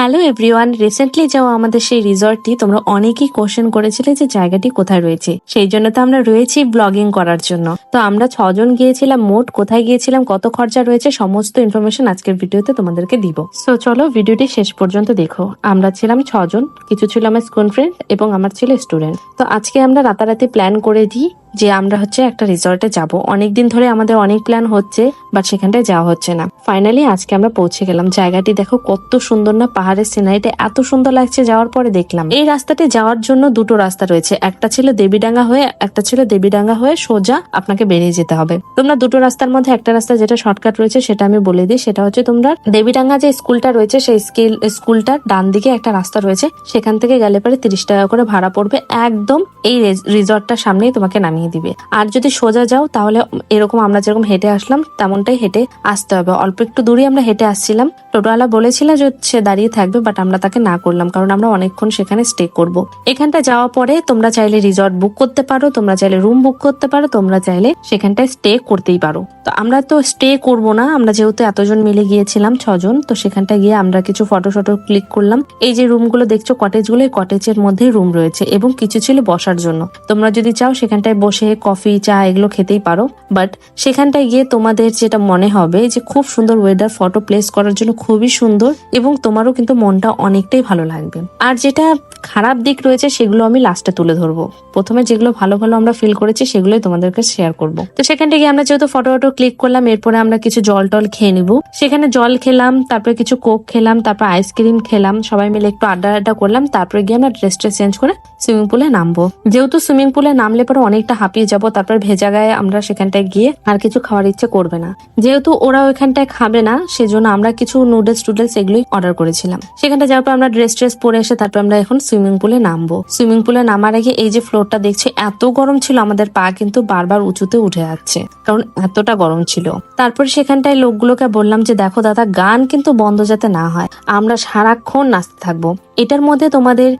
Hello everyone recently যাওয়া আমাদের সেই রিসর্টটি তোমরা অনেকেই কোশ্চেন করেছিলে যে জায়গাটি কোথায় রয়েছে। সেই জন্য তো আমরা রয়েছি ব্লগিং করার জন্য। তো আমরা ছজন গিয়েছিলাম, মোট কোথায় গিয়েছিলাম, কত খরচা রয়েছে, সমস্ত ইনফরমেশন আজকের ভিডিওতে তোমাদেরকে দিব। সো চলো ভিডিওটি শেষ পর্যন্ত দেখো। আমরা ছিলাম ছজন, কিছু ছিল আমার স্কুল ফ্রেন্ড এবং আমার ছিল স্টুডেন্ট তো আজকে আমরা রাতারাতি প্ল্যান করে দিই যে আমরা হচ্ছে একটা রিসর্টে যাব। অনেকদিন ধরে আমাদের অনেক প্ল্যান হচ্ছে বাট সেখানটায় যাওয়া হচ্ছে না। ফাইনালি আজকে আমরা পৌঁছে গেলাম। জায়গাটি দেখো কত সুন্দর না, পাহাড়ের সিনারিটা এত সুন্দর লাগছে, যাওয়ার পরে দেখলাম। এই রাস্তাটি যাওয়ার জন্য দুটো রাস্তা রয়েছে। একটা ছিল দেবীডাঙ্গা হয়ে, একটা ছিল দেবীডাঙ্গা হয়ে সোজা আপনাকে বেরিয়ে যেতে হবে। তোমরা দুটো রাস্তার মধ্যে একটা রাস্তা যেটা শর্টকাট রয়েছে, সেটা আমি বলে দিই। সেটা হচ্ছে তোমরা দেবীডাঙ্গা যে স্কুলটা রয়েছে, সেই স্কিল স্কুলটার ডান দিকে একটা রাস্তা রয়েছে। সেখান থেকে গেলে পরে তিরিশ টাকা করে ভাড়া পড়বে। একদম এই রিসর্টটার সামনেই তোমাকে নামিয়ে দিবে। আর যদি সোজা যাও, তাহলে এরকম আমরা যেরকম হেঁটে আসলাম, তেমনটাই হেঁটে আসতে হবে। অল্প একটু দূরে আমরা হেঁটে আসছিলাম। টোটোওয়ালা বলেছিল যে সে দাঁড়িয়ে থাকবে বাট আমরা তাকে না করলাম, কারণ আমরা অনেকক্ষণ সেখানে স্টে করব। এখানটা যাওয়া পরে তোমরা চাইলে রিসর্ট বুক করতে পারো, তোমরা চাইলে রুম বুক করতে পারো, তোমরা চাইলে সেখানটায় স্টে করতেই পারো। তো আমরা তো স্টে করব না, আমরা যেহেতু এতজন মিলে গিয়েছিলাম, ছজন, তো সেখানটায় গিয়ে আমরা কিছু ফটো ফটো ক্লিক করলাম। এই যে রুমগুলো দেখছ কটেজগুলো এই কটেজের মধ্যে রুম রয়েছে এবং কিছু ছিল বসার জন্য। তোমরা যদি চাও, সেখানটায় বসে কফি, চা এগুলো খেতেই পারো। বাট সেখানটায় গিয়ে তোমাদের যেটা মনে হবে যে খুব সুন্দর ওয়েদার ফটো প্লেস করার জন্য খুবই সুন্দর এবং তোমারও কিন্তু মনটা অনেকটাই ভালো লাগবে। আর যেটা খারাপ দিক রয়েছে সেগুলো আমি লাস্টে তুলে ধরবো। প্রথমে যেগুলো ভালো ভালো আমরা ফিল করেছি সেগুলোই তোমাদেরকে শেয়ার করব। তো সেখান থেকে আমরা যেহেতু ফটো ফটো ক্লিক করলাম, এরপরে আমরা কিছু জল টল খেয়ে নিব। সেখানে জল খেলাম, তারপরে কিছু কোক খেলাম, তারপর আইসক্রিম খেলাম, সবাই মিলে একটু আড্ডা আড্ডা করলাম, তারপরে গিয়ে আমরা ড্রেসটা চেঞ্জ করে সুইমিং পুলে নামবো। যেহেতু সুইমিং পুলে নামলে পরে অনেকটা হাঁপিয়ে যাব, তারপর ভেজা গায়ে আমরা সেখানটায় গিয়ে আর কিছু খাওয়ার ইচ্ছে করবে না। যেহেতু ওরা ওইখানটায় খাবে না, সেজন্য আমরা কিছু নুডলস টুডলস এগুলোই অর্ডার করেছিলাম। সেখানটা যাওয়ার পর আমরা ড্রেস ট্রেস পরে এসে তারপর আমরা এখন সুইমিং পুলে নামবো। সুইমিং পুলে নামার আগে এই যে ফ্লোরটা দেখছি, এত গরম ছিল, আমাদের পা কিন্তু বারবার উঁচুতে উঠে যাচ্ছে, কারণ এতটা গরম ছিল। তারপর সেখানটায় লোকগুলোকে বললাম যে, দেখো দাদা, গান কিন্তু বন্ধ যাতে না হয়, আমরা সারাক্ষণ নাচতে থাকব। এটার মধ্যে তোমাদের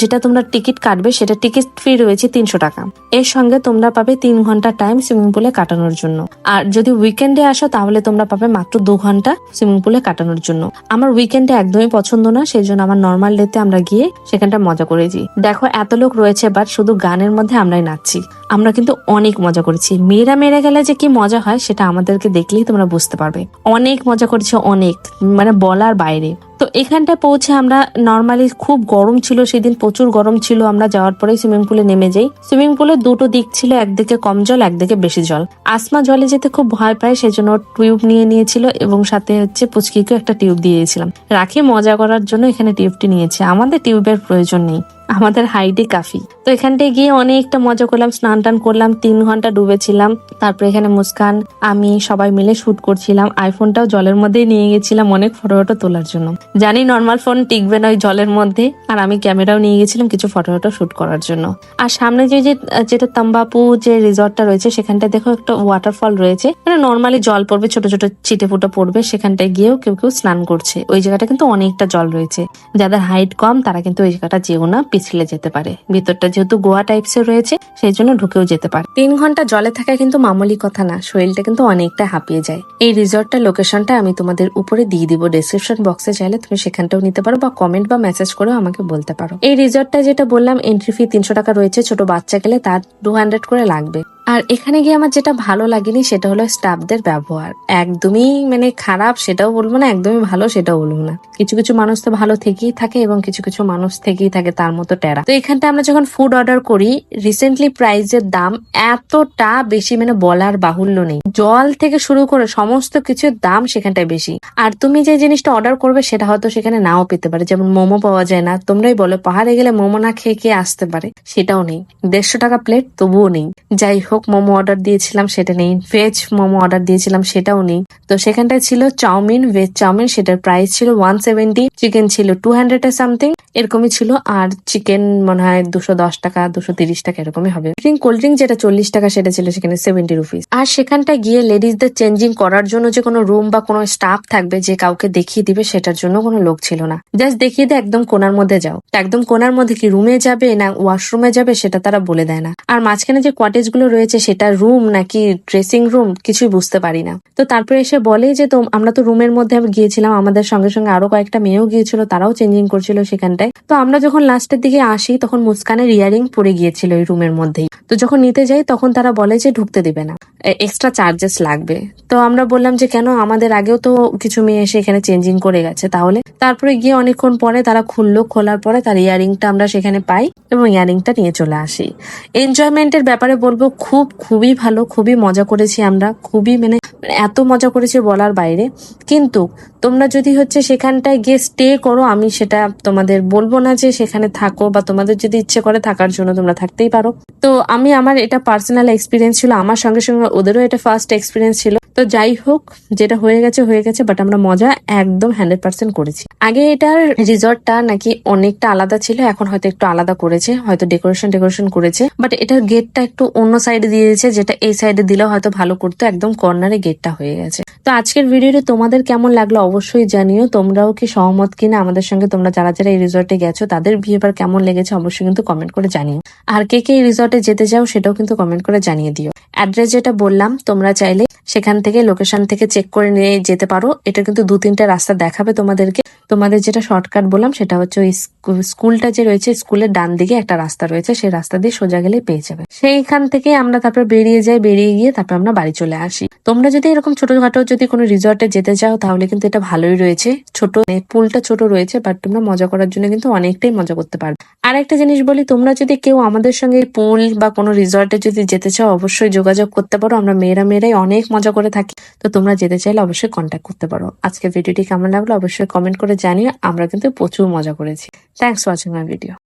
যেটা তোমরা টিকিট কাটবে, সেটা টিকিট ফি রয়েছে তিনশো টাকা। এর সঙ্গে তোমরা পাবে তিন ঘণ্টা টাইম সুইমিং পুলে কাটানোর জন্য। আর যদি উইকেন্ডে আসো, তাহলে তোমরা পাবে মাত্র দু ঘণ্টা সুইমিং পুলে কাটানোর জন্য। আমার উইকেন্ডে একদমই পছন্দ না সেই জন্য আমার নর্মাল ডেতে আমরা গিয়ে সেখানটা মজা করেছি দেখো, এত লোক রয়েছে বাট শুধু গানের মধ্যে আমরাই নাচছি। আমরা কিন্তু অনেক মজা করেছি। মেয়েরা মেরে গেলে যে কি মজা হয়, সেটা আমাদেরকে দেখলেই তোমরা বুঝতে পারবে। অনেক মজা করেছি অনেক মানে বলার বাইরে। তো এখানটায় পৌঁছে আমরা নর্মালি খুব গরম ছিল, সেদিন প্রচুর গরম ছিল, আমরা যাওয়ার পরে সুইমিং পুলে নেমে যাই। সুইমিং পুলে দুটো দিক ছিল, একদিকে কম জল, একদিকে বেশি জল। আসমা জলে যেতে খুব ভয় পায়, সেজন্য টিউব নিয়ে নিয়েছিল এবং সাথে হচ্ছে পুচকিকে একটা টিউব দিয়েছিলাম। রাখি মজা করার জন্য এখানে টিউবটি নিয়েছে। আমাদের টিউবের প্রয়োজন নেই। আমাদের হাইটে কাফি। তো এখানটায় গিয়ে অনেকটা মজা করলাম, স্নান টান করলাম, তিন ঘণ্টা ডুবেছিলাম। তারপরে এখানে মুস্কান, আমি সবাই মিলে শুট করছিলাম। আইফোনটাও জলের মধ্যেই নিয়ে গেছিলাম অনেক ফটো ফটো তোলার জন্য। জানি নর্মাল ফোন টিকবে না ওই জলের মধ্যে, আর আমি ক্যামেরাও নিয়ে গেছিলাম কিছু ফটো ফটো শুট করার জন্য। আর সামনে যে যে, যেটা তাম্বাপু যে রিসর্টটা রয়েছে, সেখানটায় দেখো একটা ওয়াটারফল রয়েছে। মানে নর্মালি জল পড়বে, ছোট ছোট চিটে ফুটো পড়বে, সেখানটায় গিয়েও কেউ কেউ স্নান করছে। ওই জায়গাটা কিন্তু অনেকটা জল রয়েছে। যাদের হাইট কম, তারা কিন্তু ওই জায়গাটা যেও না পিছলে যেতে পারে। ভিতরটা যেহেতু গোয়া টাইপসের রয়েছে, সেই জন্য ঢুকেও যেতে পারে। তিন ঘণ্টা জলে থাকা কিন্তু মামুলি কথা না, শরীরটা কিন্তু অনেকটা হাঁপিয়ে যায়। এই রিসর্টটা লোকেশনটা আমি তোমাদের উপরে দিয়ে দিব ডিসক্রিপশন বক্সে চাইলে তুমি সেখানটাও নিতে পারো বা কমেন্ট বা মেসেজ করেও আমাকে বলতে পারো। এই রিসর্টটা যেটা বললাম এন্ট্রি ফি তিনশো টাকা রয়েছে, ছোট বাচ্চা গেলে তার টু হান্ড্রেড করে লাগবে। আর এখানে গিয়ে আমার যেটা ভালো লাগেনি সেটা হলো স্টাফদের ব্যবহার। একদমই মানে খারাপ সেটাও বলব না, একদমই ভালো সেটাও বলব না। কিছু কিছু মানুষ তো ভালো থেকেই থাকে এবং কিছু কিছু মানুষ থেকেই থাকে তার মতো টেরা। তো এখানটা আমরা যখন ফুড অর্ডার করি রিসেন্টলি প্রাইসের দাম এতটা বেশি মানে বলার বাহুল্য নেই। জল থেকে শুরু করে সমস্ত কিছুর দাম সেখানটায় বেশি। আর তুমি যে জিনিসটা অর্ডার করবে সেটা হয়তো সেখানে নাও পেতে পারে। যেমন মোমো পাওয়া যায় না, তোমরাই বলো পাহাড়ে গেলে মোমো না খেয়ে কে আসতে পারে? সেটাও নেই। দেড়শো টাকা প্লেট তবুও নেই। যাই হোক মোমো অর্ডার দিয়েছিলাম, সেটা নেই। ভেজ মোমো অর্ডার দিয়েছিলাম, সেটাও নেই। তো সেখানটায় ছিল চাউমিন ভেজ চাউমিন, সেটার প্রাইস ছিল ওয়ান সেভেন্টি চিকেন ছিল টু হান্ড্রেড সামথিং এরকমই ছিল। আর চিকেন মনে হয় দুশো দশ টাকা, দুশো তিরিশ টাকা, এরকমই হবে। ড্রিঙ্ক কোল্ড ড্রিঙ্ক যেটা চল্লিশ টাকা, সেটা ছিল সেখানে সেভেন্টি রুপিস আর সেখানটা গিয়ে লেডিসদের চেঞ্জিং করার জন্য যে কোনো রুম বা কোনো স্টাফ থাকবে, যে কাউকে দেখিয়ে দিবে, সেটার জন্য কোনো লোক ছিল না। জাস্ট দেখিয়ে দেয় একদম কোনার মধ্যে যাও। একদম কোনার মধ্যে কি রুমে যাবে না ওয়াশরুমে যাবে, সেটা তারা বলে দেয় না। আর মাঝখানে যে কটেজগুলো রয়েছে সেটা রুম নাকি ড্রেসিং রুম কিছুই বুঝতে পারি না। তো তারপরে এসে বলে যে তো আমরা তো রুমের মধ্যে গিয়েছিলাম, আমাদের সঙ্গে সঙ্গে আরও কয়েকটা মেয়েও গিয়েছিল, তারাও চেঞ্জিং করছিল সেখানটায়। তো আমরা যখন লাস্টের দিকে আসি, তখন মুস্কানের ইয়ারিং পরে গিয়েছিল ওই রুমের মধ্যেই। তো যখন নিতে যাই, তখন তারা বলে যে ঢুকতে দিবে না। এক্সট্রা চার্জেস লাগবে। তো আমরা বললাম যে কেন? আমাদের আগেও তো কিছু মেয়ে এসে এখানে চেঞ্জিং করে গেছে। তাহলে তারপরে গিয়ে অনেকক্ষণ পরে তারা খুললো। খোলার পরে তার ইয়ারিংটা আমরা সেখানে পাই এবং ইয়ারিংটা নিয়ে চলে আসি। এনজয়মেন্টের ব্যাপারে বলব, খুব, খুবই ভালো, খুবই মজা করেছি আমরা। খুবই মানে এত মজা করেছে বলার বাইরে। কিন্তু তোমরা যদি হচ্ছে সেখানটায় গিয়ে স্টে করো, আমি সেটা তোমাদের বলব না যে সেখানে থাকো বা তোমাদের যদি ইচ্ছে করে থাকার জন্য তোমরা থাকতেই পারো। তো আমি আমার এটা পার্সোনাল এক্সপিরিয়েন্স ছিল, আমার সঙ্গে সঙ্গে ওদেরও এটা ফার্স্ট এক্সপিরিয়েন্স ছিল। তো যাই হোক, যেটা হয়ে গেছে হয়ে গেছে বাট আমরা মজা একদম হান্ড্রেড পার্সেন্ট করেছি। আগে এটার রিসর্টটা নাকি অনেকটা আলাদা ছিল, এখন হয়তো একটু আলাদা করেছে, হয়তো ডেকোরেশন ডেকোরেশন করেছে বাট এটার গেটটা একটু অন্য সাইডে দিয়ে দিয়েছে, যেটা এই সাইডে দিলে হয়তো ভালো করতো, একদম কর্নারে গেটটা হয়ে গেছে। তো আজকের ভিডিওটি তোমাদের কেমন লাগল অবশ্যই জানিও। তোমরাও কি সহমত কিনা আমাদের সঙ্গে? তোমরা যারা যারা এই রিসর্টে গেছো, তাদের বিহেভিয়ার কেমন লেগেছে অবশ্যই কিন্তু কমেন্ট করে জানিও। আর কে কে এই রিসর্টে যেতে চাও, সেটাও কিন্তু কমেন্ট করে জানিয়ে দিও। অ্যাড্রেস যেটা বললাম, তোমরা চাইলে সেখান থেকে লোকেশন থেকে চেক করে নিয়ে যেতে পারো। এটা কিন্তু দু তিনটা রাস্তা দেখাবে তোমাদেরকে। তোমাদের যেটা শর্টকাট বললাম, সেটা হচ্ছে ওই স্কু- স্কুলটা যে রয়েছে, স্কুলের ডান দিকে একটা রাস্তা রয়েছে, সেই রাস্তা দিয়ে সোজা গেলে পেয়ে যাবে। সেইখান থেকে আমরা তারপর বেরিয়ে যাই, বেরিয়ে গিয়ে তারপর আমরা বাড়ি চলে আসি। তোমরা যদি এরকম ছোটখাটো যদি কোনো রিসর্টে যেতে চাও, তাহলে কিন্তু এটা ভালোই রয়েছে। ছোট পুলটা ছোট রয়েছে বাট তোমরা মজা করার জন্য কিন্তু অনেকটাই মজা করতে পারবে। আর একটা জিনিস বলি, তোমরা যদি কেউ আমাদের সঙ্গে পুল বা কোনো রিসর্টে যদি যেতে চাও, অবশ্যই যোগাযোগ করতে পারো। আমরা মেয়েরা মেয়েরাই অনেক মজা করে থাকি। তো তোমরা যেতে চাইলে অবশ্যই কন্ট্যাক্ট করতে পারো। আজকে ভিডিওটি কেমন লাগল, অবশ্যই কমেন্ট করে জানিও আমরা কিন্তু প্রচুর মজা করেছি। Thanks watching my video